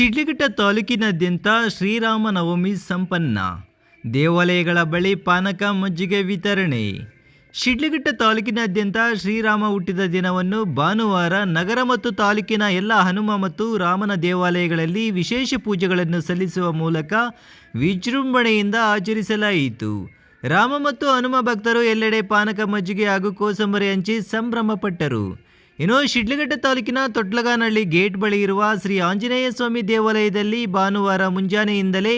ಶಿಡ್ಲಘಟ್ಟ ತಾಲೂಕಿನಾದ್ಯಂತ ಶ್ರೀರಾಮನವಮಿ ಸಂಪನ್ನ. ದೇವಾಲಯಗಳ ಬಳಿ ಪಾನಕ ಮಜ್ಜಿಗೆ ವಿತರಣೆ. ಶಿಡ್ಲಘಟ್ಟ ತಾಲೂಕಿನಾದ್ಯಂತ ಶ್ರೀರಾಮ ಹುಟ್ಟಿದ ದಿನವನ್ನು ಭಾನುವಾರ ನಗರ ಮತ್ತು ತಾಲೂಕಿನ ಎಲ್ಲ ಹನುಮ ಮತ್ತು ರಾಮನ ದೇವಾಲಯಗಳಲ್ಲಿ ವಿಶೇಷ ಪೂಜೆಗಳನ್ನು ಸಲ್ಲಿಸುವ ಮೂಲಕ ವಿಜೃಂಭಣೆಯಿಂದ ಆಚರಿಸಲಾಯಿತು. ರಾಮ ಮತ್ತು ಹನುಮ ಭಕ್ತರು ಎಲ್ಲೆಡೆ ಪಾನಕ ಮಜ್ಜಿಗೆ ಹಾಗೂ ಕೋಸಂಬರಿ ಹಂಚಿ ಸಂಭ್ರಮಪಟ್ಟರು. ಇನ್ನು ಶಿಡ್ಲಘಟ್ಟ ತಾಲೂಕಿನ ತೊಟ್ಲಗಾನಹಳ್ಳಿ ಗೇಟ್ ಬಳಿ ಇರುವ ಶ್ರೀ ಆಂಜನೇಯ ಸ್ವಾಮಿ ದೇವಾಲಯದಲ್ಲಿ ಭಾನುವಾರ ಮುಂಜಾನೆಯಿಂದಲೇ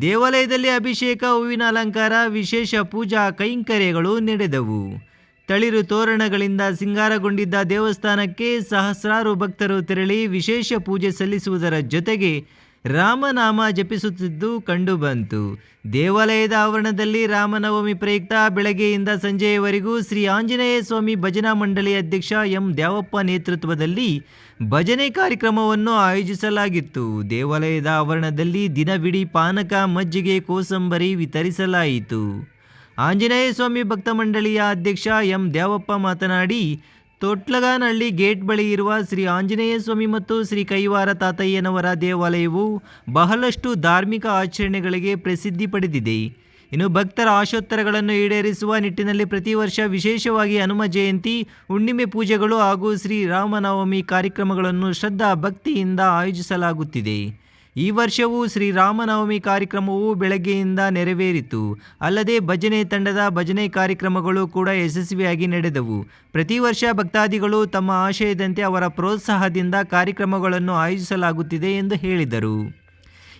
ದೇವಾಲಯದಲ್ಲಿ ಅಭಿಷೇಕ, ಹೂವಿನ ಅಲಂಕಾರ, ವಿಶೇಷ ಪೂಜಾ ಕೈಂಕರ್ಯಗಳು ನಡೆದವು. ತಳಿರು ತೋರಣಗಳಿಂದ ಸಿಂಗಾರಗೊಂಡಿದ್ದ ದೇವಸ್ಥಾನಕ್ಕೆ ಸಹಸ್ರಾರು ಭಕ್ತರು ತೆರಳಿ ವಿಶೇಷ ಪೂಜೆ ಸಲ್ಲಿಸುವುದರ ಜೊತೆಗೆ ರಾಮನಾಮ ಜಪಿಸುತ್ತಿದ್ದು ಕಂಡುಬಂತು ದೇವಾಲಯದ ಆವರಣದಲ್ಲಿ ರಾಮನವಮಿ ಪ್ರಯುಕ್ತ ಬೆಳಗ್ಗೆಯಿಂದ ಸಂಜೆಯವರೆಗೂ ಶ್ರೀ ಆಂಜನೇಯ ಸ್ವಾಮಿ ಭಜನಾ ಮಂಡಳಿ ಅಧ್ಯಕ್ಷ ಎಂ ದ್ಯಾವಪ್ಪ ನೇತೃತ್ವದಲ್ಲಿ ಭಜನೆ ಕಾರ್ಯಕ್ರಮವನ್ನು ಆಯೋಜಿಸಲಾಗಿತ್ತು. ದೇವಾಲಯದ ಆವರಣದಲ್ಲಿ ದಿನವಿಡೀ ಪಾನಕ, ಮಜ್ಜಿಗೆ, ಕೋಸಂಬರಿ ವಿತರಿಸಲಾಯಿತು. ಆಂಜನೇಯ ಸ್ವಾಮಿ ಭಕ್ತ ಮಂಡಳಿಯ ಅಧ್ಯಕ್ಷ ಎಂ ದ್ಯಾವಪ್ಪ ಮಾತನಾಡಿ ತೊಟ್ಲಗಾನಹಳ್ಳಿ ಗೇಟ್ ಬಳಿ ಇರುವ ಶ್ರೀ ಆಂಜನೇಯ ಸ್ವಾಮಿ ಮತ್ತು ಶ್ರೀ ಕೈವಾರ ತಾತಯ್ಯನವರ ದೇವಾಲಯವು ಬಹಳಷ್ಟು ಧಾರ್ಮಿಕ ಆಚರಣೆಗಳಿಗೆ ಪ್ರಸಿದ್ಧಿ ಪಡೆದಿದೆ. ಇನ್ನು ಭಕ್ತರ ಆಶೋತ್ತರಗಳನ್ನು ಈಡೇರಿಸುವ ನಿಟ್ಟಿನಲ್ಲಿ ಪ್ರತಿ ವರ್ಷ ವಿಶೇಷವಾಗಿ ಹನುಮ ಜಯಂತಿ, ಹುಣ್ಣಿಮೆ ಪೂಜೆಗಳು ಹಾಗೂ ಶ್ರೀ ರಾಮನವಮಿ ಕಾರ್ಯಕ್ರಮಗಳನ್ನು ಶ್ರದ್ಧಾ ಭಕ್ತಿಯಿಂದ ಆಯೋಜಿಸಲಾಗುತ್ತಿದೆ. ಈ ವರ್ಷವೂ ಶ್ರೀರಾಮನವಮಿ ಕಾರ್ಯಕ್ರಮವು ಬೆಳಗ್ಗೆಯಿಂದ ನೆರವೇರಿತು. ಅಲ್ಲದೆ ಭಜನೆ ತಂಡದ ಭಜನೆ ಕಾರ್ಯಕ್ರಮಗಳು ಕೂಡ ಯಶಸ್ವಿಯಾಗಿ ನಡೆದವು. ಪ್ರತಿ ವರ್ಷ ಭಕ್ತಾದಿಗಳು ತಮ್ಮ ಆಶಯದಂತೆ ಅವರ ಪ್ರೋತ್ಸಾಹದಿಂದ ಕಾರ್ಯಕ್ರಮಗಳನ್ನು ಆಯೋಜಿಸಲಾಗುತ್ತಿದೆ ಎಂದು ಹೇಳಿದರು.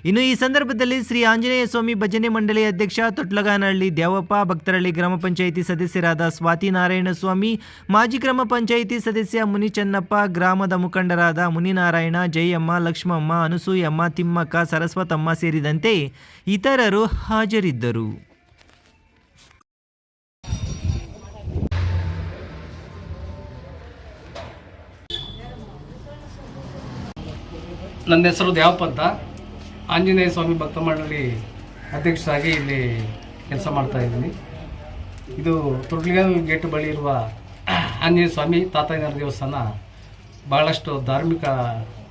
ಇನ್ನು ಈ ಸಂದರ್ಭದಲ್ಲಿ ಶ್ರೀ ಆಂಜನೇಯ ಸ್ವಾಮಿ ಭಜನೆ ಮಂಡಳಿ ಅಧ್ಯಕ್ಷ ತೊಟ್ಲಗಾನಹಳ್ಳಿ ದೇವಪ್ಪ ಭಕ್ತರಳ್ಳಿ ಗ್ರಾಮ ಪಂಚಾಯಿತಿ ಸದಸ್ಯರಾದ ಸ್ವಾತಿ ನಾರಾಯಣ ಸ್ವಾಮಿ, ಮಾಜಿ ಗ್ರಾಮ ಪಂಚಾಯಿತಿ ಸದಸ್ಯ ಮುನಿಚನ್ನಪ್ಪ, ಗ್ರಾಮದ ಮುಖಂಡರಾದ ಮುನಿನಾರಾಯಣ, ಜಯಮ್ಮ, ಲಕ್ಷ್ಮಮ್ಮ, ಅನಸೂಯಮ್ಮ, ತಿಮ್ಮಕ್ಕ, ಸರಸ್ವತಮ್ಮ ಸೇರಿದಂತೆ ಇತರರು ಹಾಜರಿದ್ದರು. ನನ್ನ ಹೆಸರು ದೇವಪ್ಪ ಅಂತ. ಆಂಜನೇಯ ಸ್ವಾಮಿ ಭಕ್ತ ಮಂಡಳಿ ಅಧ್ಯಕ್ಷರಾಗಿ ಇಲ್ಲಿ ಕೆಲಸ ಮಾಡ್ತಾ ಇದ್ದೀನಿ. ಇದು ತುರ್ಲಿಗಲ್ ಗೇಟ್ ಬಳಿ ಇರುವ ಆಂಜನೇಯ ಸ್ವಾಮಿ ತಾತಯ್ಯನವರ ದೇವಸ್ಥಾನ ಬಹಳಷ್ಟು ಧಾರ್ಮಿಕ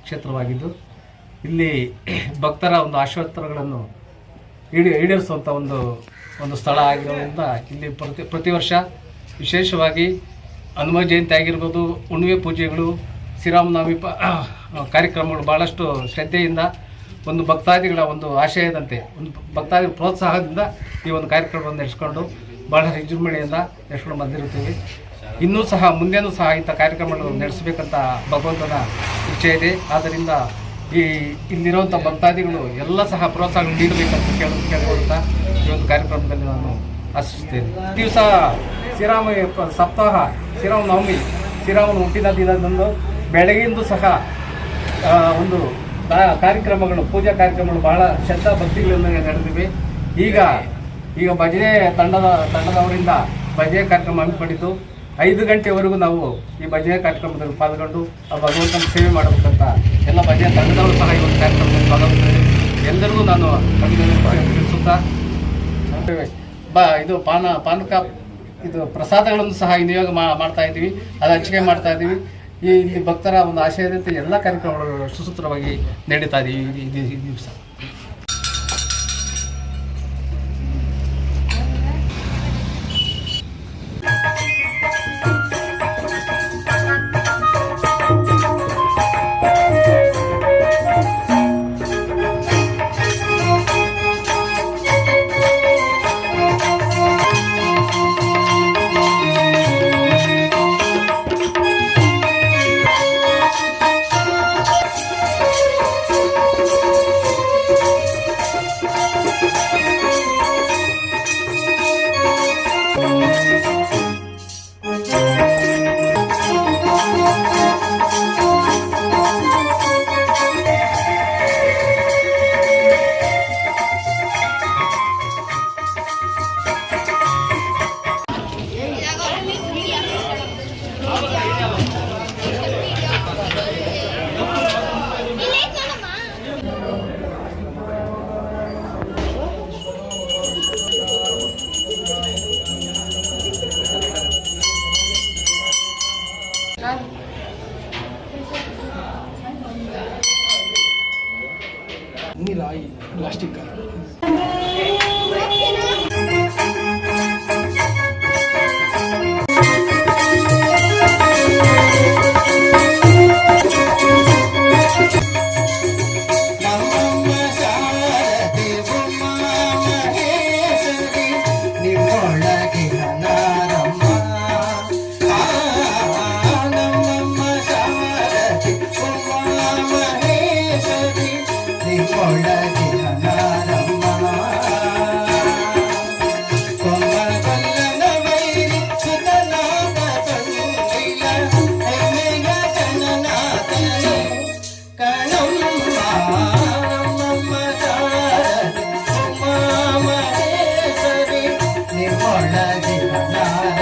ಕ್ಷೇತ್ರವಾಗಿದ್ದು, ಇಲ್ಲಿ ಭಕ್ತರ ಒಂದು ಆಶೋತ್ತರಗಳನ್ನು ಈಡೇ ಈಡೇರಿಸುವಂಥ ಒಂದು ಒಂದು ಸ್ಥಳ ಆಗಿರೋದ್ರಿಂದ ಇಲ್ಲಿ ಪ್ರತಿ ಪ್ರತಿ ವರ್ಷ ವಿಶೇಷವಾಗಿ ಹನುಮ ಜಯಂತಿ ಆಗಿರ್ಬೋದು, ಹುಣ್ಣಿಮೆ ಪೂಜೆಗಳು, ಶ್ರೀರಾಮನವಮಿ ಪ, ಕಾರ್ಯಕ್ರಮಗಳು ಭಾಳಷ್ಟು ಶ್ರದ್ಧೆಯಿಂದ ಒಂದು ಭಕ್ತಾದಿಗಳ ಒಂದು ಆಶಯದಂತೆ ಒಂದು ಭಕ್ತಾದಿ ಪ್ರೋತ್ಸಾಹದಿಂದ ಈ ಒಂದು ಕಾರ್ಯಕ್ರಮವನ್ನು ನಡೆಸ್ಕೊಂಡು ಬಹಳ ವಿಜೃಂಭಣೆಯಿಂದ ನಡೆಸ್ಕೊಂಡು ಬಂದಿರುತ್ತೀವಿ. ಇನ್ನೂ ಸಹ, ಮುಂದೆನೂ ಸಹ ಇಂಥ ಕಾರ್ಯಕ್ರಮಗಳನ್ನು ನಡೆಸಬೇಕಂತ ಭಗವಂತನ ಇಚ್ಛೆ ಇದೆ. ಆದ್ದರಿಂದ ಈ ಇಲ್ಲಿರುವಂಥ ಭಕ್ತಾದಿಗಳು ಎಲ್ಲ ಸಹ ಪ್ರೋತ್ಸಾಹ ನೀಡಬೇಕಂತ ಕೇಳ ಕೇಳಿಕೊಳ್ಳುತ್ತಾ ಈ ಒಂದು ಕಾರ್ಯಕ್ರಮದಲ್ಲಿ ನಾನು ಆಶಿಸುತ್ತೇನೆ. ದಿವಸ ಶ್ರೀರಾಮ ಸಪ್ತಾಹ, ಶ್ರೀರಾಮ ನವಮಿ, ಶ್ರೀರಾಮನ ಹುಟ್ಟಿದ ದಿನದಂದು ಬೆಳಗಿಂದು ಸಹ ಒಂದು ಕಾರ್ಯಕ್ರಮಗಳು, ಪೂಜಾ ಕಾರ್ಯಕ್ರಮಗಳು ಬಹಳ ಶ್ರದ್ಧಾ ಭಕ್ತಿಗಳಿಂದ ನಡೆದಿವೆ. ಈಗ ಈಗ ಭಜನೆ ತಂಡದ, ತಂಡದವರಿಂದ ಭಜನೆ ಕಾರ್ಯಕ್ರಮ ಹಮ್ಮಿಕೊಂಡಿದ್ದು. ಐದು ಗಂಟೆವರೆಗೂ ನಾವು ಈ ಭಜನೆ ಕಾರ್ಯಕ್ರಮದಲ್ಲಿ ಪಾಲ್ಗೊಂಡು ಆ ಭಗವಂತನ ಸೇವೆ ಮಾಡಬೇಕಂತ ಎಲ್ಲ ಭಜನೆ ತಂಡದವರು ಸಹ ಈ ಒಂದು ಕಾರ್ಯಕ್ರಮದಲ್ಲಿ ಪಾಲ್ಗೊಂಡಿದ್ದಾರೆ ಎಲ್ಲರಿಗೂ ನಾನು ತಿಳಿಸುತ್ತಾ ಬಾ, ಇದು ಪಾನ, ಪಾನಕ, ಇದು ಪ್ರಸಾದಗಳನ್ನು ಸಹ ವಿನಿಯೋಗ ಮಾಡ್ತಾ ಇದ್ದೀವಿ. ಅದು ಹಂಚಿಕೆ ಮಾಡ್ತಾ ಇದ್ದೀವಿ. ಈ ಭಕ್ತರ ಒಂದು ಆಶಯದಂತೆ ಎಲ್ಲ ಕಾರ್ಯಕ್ರಮಗಳು ಸುಸೂತ್ರವಾಗಿ ನಡೀತಾ ಇದೆ ಈ- नीला आई प्लास्टिक का। Radhe